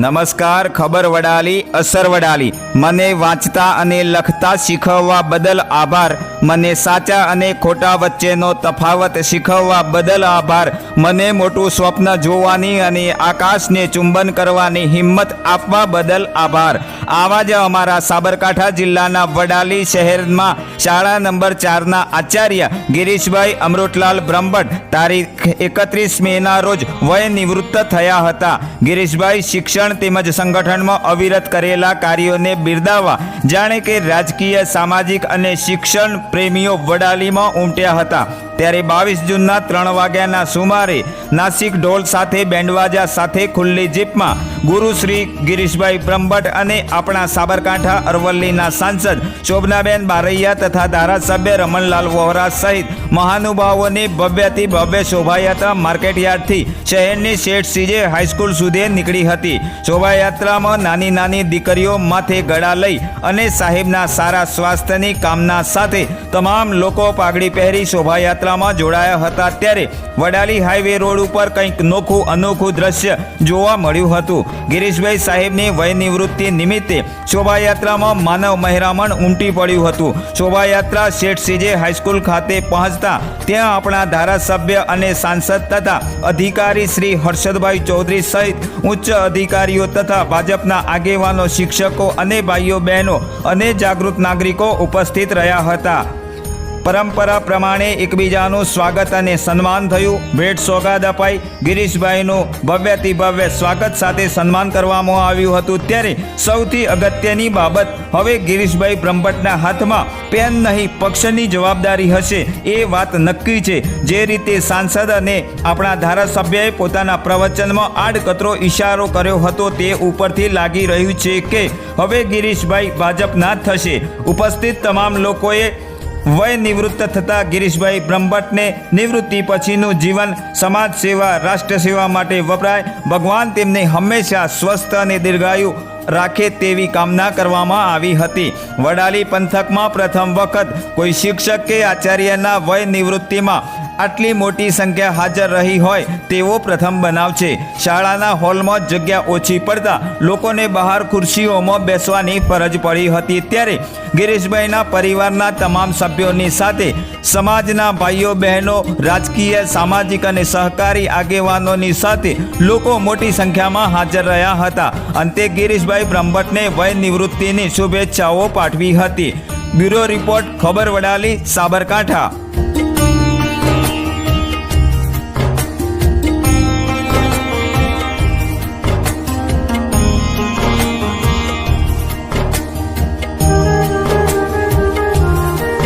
નમસ્કાર ખબર વડાલી અસર વડાલી. મને વાંચતા અને લખતા શીખવવા બદલ આભાર. મને સાચા અને ખોટા વચ્ચેનો તફાવત શીખવવા બદલ આભાર. મને મોટું સ્વપ્ન જોવાની અને આકાશને ચુંબન કરવાની હિંમત આપવા બદલ આભાર. આવા જ અમારા સાબરકાંઠા જિલ્લાના વડાલી શહેરમાં શાળા નંબર ચારના આચાર્ય ગિરીશભાઈ અમૃતલાલ બ્રહ્મભટ્ટ તારીખ એકત્રીસ મેના રોજ વય નિવૃત્ત થયા હતા. ગિરીશભાઈ શિક્ષણ તેમજ સંગઠનમાં અવિરત કરેલા કાર્યોને બિરદાવવા. જાણે કે રાજકીય, સામાજિક અને શિક્ષણ પ્રેમીઓ વડાલીમાં ઉમટ્યા હતા. ત્યારે બાવીસ જૂનના ત્રણ વાગ્યાના સુમારે નાસિક ઢોલ સાથે બેન્ડવાજા સાથે ખુલ્લી જીપમાં ગુરુ શ્રી ગિરીશભાઈ બ્રહ્મભટ્ટ અને આપણા સાબરકાંઠા અરવલ્લીના સાંસદ શોભનાબેન બારૈયા તથા ધારાસભ્ય રમણલાલ વોહરા સહિત મહાનુભાવોની ભવ્યથી ભવ્ય શોભાયાત્રા માર્કેટયાર્ડથી શહેરની શેઠ સીજે હાઈસ્કૂલ સુધી નીકળી હતી. શોભાયાત્રામાં નાની નાની દીકરીઓ માથે ગળા લઈ અને સાહેબના સારા સ્વાસ્થ્યની કામના સાથે તમામ લોકો પાઘડી પહેરી શોભાયાત્રામાં જોડાયા હતા ત્યારે વડાલી હાઈવે રોડ ઉપર કંઈક નોખું અનોખું દ્રશ્ય જોવા મળ્યું હતું. ગિરીશભાઈ સાહેબની વય નિવૃત્તિ નિમિત્તે શોભાયાત્રામાં માનવ મહેરામણ ઉમટી પડ્યું હતું. શોભાયાત્રા શેઠ સીજે હાઈસ્કૂલ ખાતે પહોંચતા ત્યાં આપણા ધારાસભ્ય અને સાંસદ તથા અધિકારી શ્રી હર્ષદભાઈ ચૌધરી સહિત ઉચ્ચ અધિકારીઓ તથા ભાજપના આગેવાનો, શિક્ષકો અને ભાઈઓ બહેનો અને જાગૃત નાગરિકો ઉપસ્થિત રહ્યા હતા. પરંપરા પ્રમાણે એકબીજાનું સ્વાગત અને સન્માન થયું. ભેટ સોગાદ અપાઈ. ગિરીશભાઈનું ભવ્યથી ભવ્ય સ્વાગત સાથે સન્માન કરવામાં આવ્યું હતું. ત્યારે સૌથી અગત્યની બાબત, હવે ગિરીશભાઈ બ્રહ્મભટ્ટના હાથમાં પેન નહીં, પક્ષની જવાબદારી હશે. એ વાત નક્કી છે. જે રીતે સાંસદ અને આપણા ધારાસભ્યએ પોતાના પ્રવચનમાં આડકતરો ઈશારો કર્યો હતો તે ઉપરથી લાગી રહ્યું છે કે હવે ગિરીશભાઈ ભાજપના થશે. ઉપસ્થિત તમામ લોકોએ વય નિવૃત્ત થતા ગિરીશભાઈ બ્રહ્મભટ્ટને નિવૃત્તિ પછીનું જીવન સમાજ સેવા, રાષ્ટ્ર સેવા માટે વપરાય. ભગવાન તેમને હંમેશા સ્વસ્થ અને દીર્ઘાયુ રાખે તેવી કામના કરવામાં આવી હતી. વડાલી પંથકમાં પ્રથમ વખત કોઈ શિક્ષક કે આચાર્યના વય નિવૃત્તિમાં આટલી મોટી સંખ્યા હાજર રહી હોય તેવો પ્રથમ બનાવ છે. શાળાના હોલમાં જગ્યા ઓછી પડતા લોકોને બહાર ખુરશીઓમાં બેસવાની ફરજ પડી હતી ત્યારે ગિરીશભાઈના પરિવારના તમામ સભ્યોની સાથે સમાજના ભાઈઓ બહેનો, રાજકીય, સામાજિક અને સહકારી આગેવાનોની સાથે લોકો મોટી સંખ્યામાં હાજર રહ્યા હતા. અંતે ગિરીશભાઈ બ્રહ્મભટ્ટને વય નિવૃત્તિની શુભેચ્છાઓ પાઠવી હતી. બ્યુરો રિપોર્ટ, ખબર વડાલી, સાબરકાંઠા.